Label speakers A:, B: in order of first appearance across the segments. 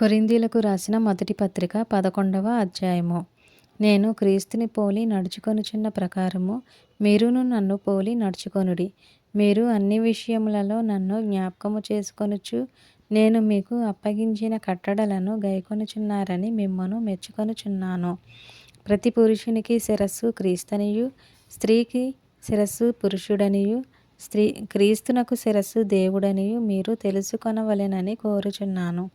A: కొరిందీలకు రాసిన మొదటి పత్రిక పదకొండవ అధ్యాయము. నేను క్రీస్తుని పోలి నడుచుకొనుచున్న ప్రకారము మీరును నన్ను పోలి నడుచుకొనుడి. మీరు అన్ని విషయములలో నన్ను జ్ఞాపకము చేసుకొనుచు నేను మీకు అప్పగించిన కట్టడలను గైకొనుచున్నారని మిమ్మను మెచ్చుకొనుచున్నాను. ప్రతి పురుషునికి శిరస్సు క్రీస్తనియు స్త్రీకి శిరస్సు పురుషుడనియు స్త్రీ క్రీస్తునకు శిరస్సు దేవుడనియు మీరు తెలుసుకొనవలెనని కోరుచున్నాను.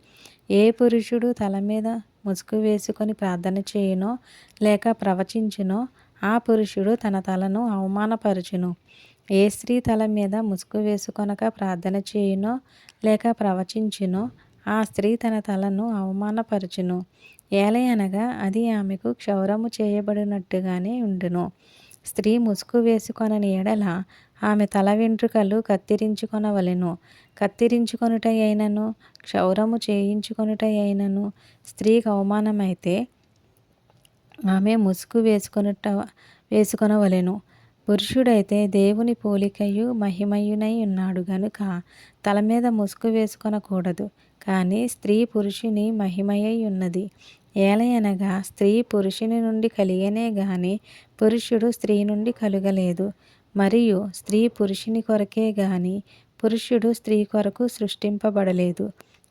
A: ఏ పురుషుడు తల మీద ముసుగు వేసుకొని ప్రార్థన చేయునో లేక ప్రవచించునో ఆ పురుషుడు తన తలను అవమానపరచును. ఏ స్త్రీ తల మీద ముసుగు వేసుకొనక ప్రార్థన చేయునో లేక ప్రవచించునో ఆ స్త్రీ తన తలను అవమానపరచును. ఏలయనగా అది ఆమెకు క్షౌరము చేయబడినట్టుగానే ఉండును. స్త్రీ ముసుగు వేసుకొనని ఎడల ఆమె తల వెంట్రుకలు కత్తిరించుకొనవలెను. కత్తిరించుకొనుట అయినను క్షౌరము చేయించుకొనుట అయినను స్త్రీకి అవమానమైతే ఆమె ముసుగు వేసుకొనుట వేసుకొనవలెను. పురుషుడైతే దేవుని పోలికయు మహిమయునై ఉన్నాడు గనుక తల మీద ముసుగు వేసుకొనకూడదు. కానీ స్త్రీ పురుషుని మహిమయై ఉన్నది. ఏలయనగా స్త్రీ పురుషుని నుండి కలిగనే గాని పురుషుడు స్త్రీ నుండి కలుగలేదు. మరియు స్త్రీ పురుషుని కొరకే గాని పురుషుడు స్త్రీ కొరకు సృష్టింపబడలేదు.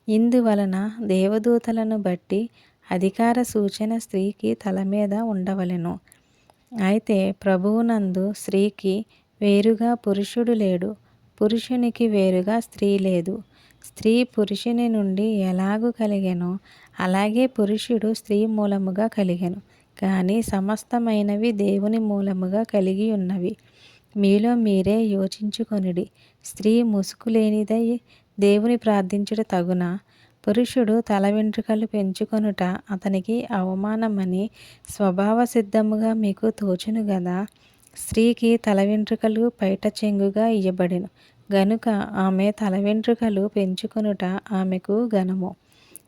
A: ఇందువలన దేవదూతలను బట్టి అధికార సూచన స్త్రీకి తల మీద ఉండవలెను. అయితే ప్రభువునందు స్త్రీకి వేరుగా పురుషుడు లేడు. పురుషునికి వేరుగా స్త్రీ లేదు. స్త్రీ పురుషుని నుండి ఎలాగూ కలిగెనో అలాగే పురుషుడు స్త్రీ మూలముగా కలిగెను. కానీ సమస్తమైనవి దేవుని మూలముగా కలిగి ఉన్నవి. మీలో మీరే యోచించుకొనిడి. స్త్రీ ముసుగు లేనిదై దేవుని ప్రార్థించుట తగున? పురుషుడు తల వెంట్రుకలు పెంచుకొనుట అతనికి అవమానమని స్వభావ సిద్ధముగా మీకు తోచును గదా? స్త్రీకి తల వెంట్రుకలు పైట చెంగుగా ఇయ్యబడిను. గనుక ఆమె తల వెంట్రుకలు పెంచుకొనుట ఆమెకు ఘనము.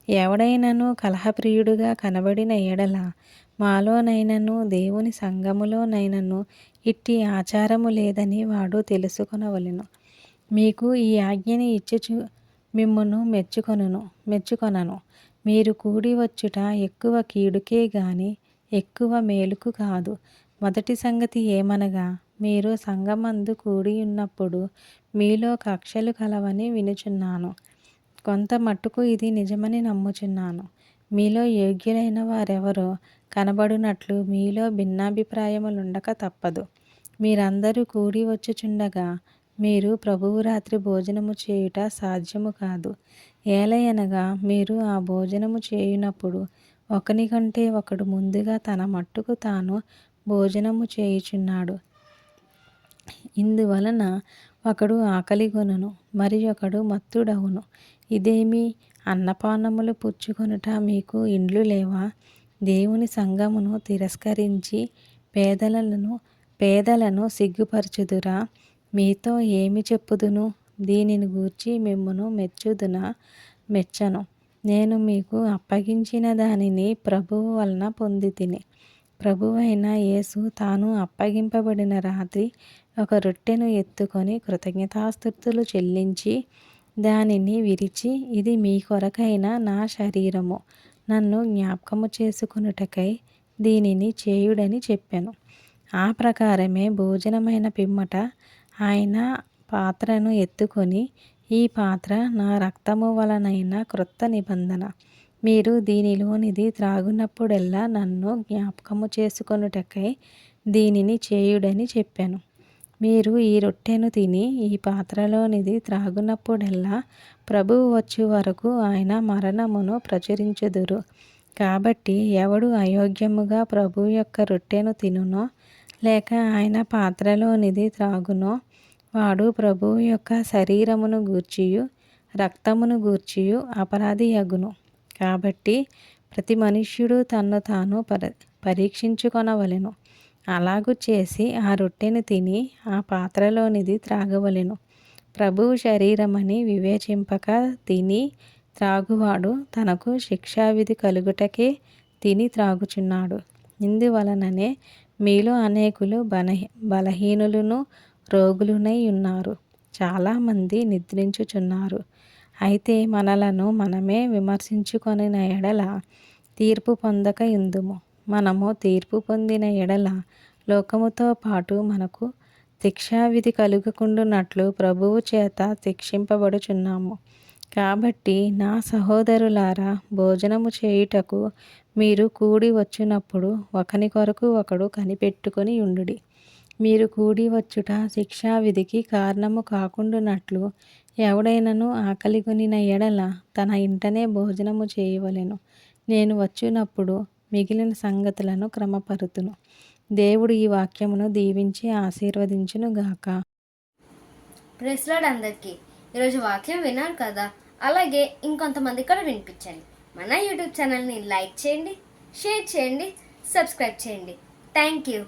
A: ఎవడైనను కలహప్రియుడుగా కనబడిన ఎడల మాలోనైనను దేవుని సంఘములోనైనను ఇట్టి ఆచారము లేదని వాడు తెలుసుకొనవలెను. మీకు ఈ ఆజ్ఞని ఇచ్చుచు మిమ్మును మెచ్చుకొనును మెచ్చుకొనను. మీరు కూడి వచ్చుట ఎక్కువ కీడుకే గాని ఎక్కువ మేలుకు కాదు. మొదటి సంగతి ఏమనగా మీరు సంగమందు కూడి ఉన్నప్పుడు మీలో కక్షలు కలవని వినుచున్నాను. కొంత మట్టుకు ఇది నిజమని నమ్ముచున్నాను. మీలో యోగ్యులైన వారెవరో కనబడునట్లు మీలో భిన్నాభిప్రాయములుండక తప్పదు. మీరందరూ కూడి వచ్చుచుండగా మీరు ప్రభువు రాత్రి భోజనము చేయుట సాధ్యము కాదు. ఏలయనగా మీరు ఆ భోజనము చేయునప్పుడు ఒకని కంటే ఒకడు ముందుగా తన మట్టుకు తాను భోజనము చేయుచున్నాడు. ఇందువలన ఒకడు ఆకలిగొనును మరి ఒకడు మత్తుడవును ఇదేమి అన్నపానములు పుచ్చుకొనుట మీకు ఇండ్లు లేవా? దేవుని సంఘమును తిరస్కరించి పేదలను పేదలను సిగ్గుపరచుదురా. మీతో ఏమి చెప్పుదును? దీనిని గూర్చి మిమ్మను మెచ్చుదునా? మెచ్చను. నేను మీకు అప్పగించిన దానిని ప్రభువు వలన పొంది తిని ప్రభువైన యేసు తాను అప్పగింపబడిన రాత్రి ఒక రొట్టెను ఎత్తుకొని కృతజ్ఞతాస్థుతులు చెల్లించి దానిని విరిచి ఇది మీ కొరకైన నా శరీరము. నన్ను జ్ఞాపకము చేసుకొనుటకై దీనిని చేయుడని చెప్పాను. ఆ ప్రకారమే భోజనమైన పిమ్మట ఆయన పాత్రను ఎత్తుకొని ఈ పాత్ర నా రక్తము వలనైన క్రొత్త నిబంధన. మీరు దీనిలోనిది త్రాగునప్పుడెల్లా నన్ను జ్ఞాపకము చేసుకొనుటకై దీనిని చేయుడని చెప్పాను. మీరు ఈ రొట్టెను తిని ఈ పాత్రలోనిది త్రాగునప్పుడెల్లా ప్రభువు వచ్చే వరకు ఆయన మరణమును ప్రచురించుదురు. కాబట్టి ఎవడు అయోగ్యముగా ప్రభు యొక్క రొట్టెను తినునో లేక ఆయన పాత్రలోనిది త్రాగునో వాడు ప్రభువు యొక్క శరీరమును గూర్చియు రక్తమును గూర్చియు అపరాధి అగును కాబట్టి ప్రతి మనుష్యుడు తన్ను తాను పర పరీక్షించుకొనవలెను. అలాగు చేసి ఆ రొట్టెను తిని ఆ పాత్రలోనిది త్రాగవలెను. ప్రభువు శరీరమని వివేచింపక తిని త్రాగువాడు తనకు శిక్షావిధి కలుగుటకే తిని త్రాగుచున్నాడు. ఇందువలననే మీలో అనేకులు బలహీ బలహీనులను రోగులునై ఉన్నారు. చాలామంది నిద్రించుచున్నారు. అయితే మనలను మనమే విమర్శించుకొని ఎడల తీర్పు పొందక ఇందుము. మనము తీర్పు పొందిన ఎడల లోకముతో పాటు మనకు శిక్షావిధి కలుగకుండునట్లు ప్రభువు చేత శిక్షింపబడుచున్నాము. కాబట్టి నా సహోదరులారా భోజనము చేయుటకు మీరు కూడి వచ్చినప్పుడు ఒకని కొరకు ఒకడు కనిపెట్టుకొని ఉండుడి. మీరు కూడి వచ్చుట శిక్షావిధికి కారణము కాకుండునట్లు ఎవడైనను ఆకలిగొనిన ఎడల తన ఇంటనే భోజనము చేయవలెను. నేను వచ్చినప్పుడు మిగిలిన సంగతులను క్రమపరుతును. దేవుడు ఈ వాక్యమును దీవించి ఆశీర్వదించును గాక.
B: ప్రెస్లాడ్ అందరికీ ఈరోజు వాక్యం విన్నారు కదా? అలాగే ఇంకొంతమంది కూడా వినిపించండి. మన యూట్యూబ్ ఛానల్ని లైక్ చేయండి షేర్ చేయండి సబ్స్క్రైబ్ చేయండి. Thank you.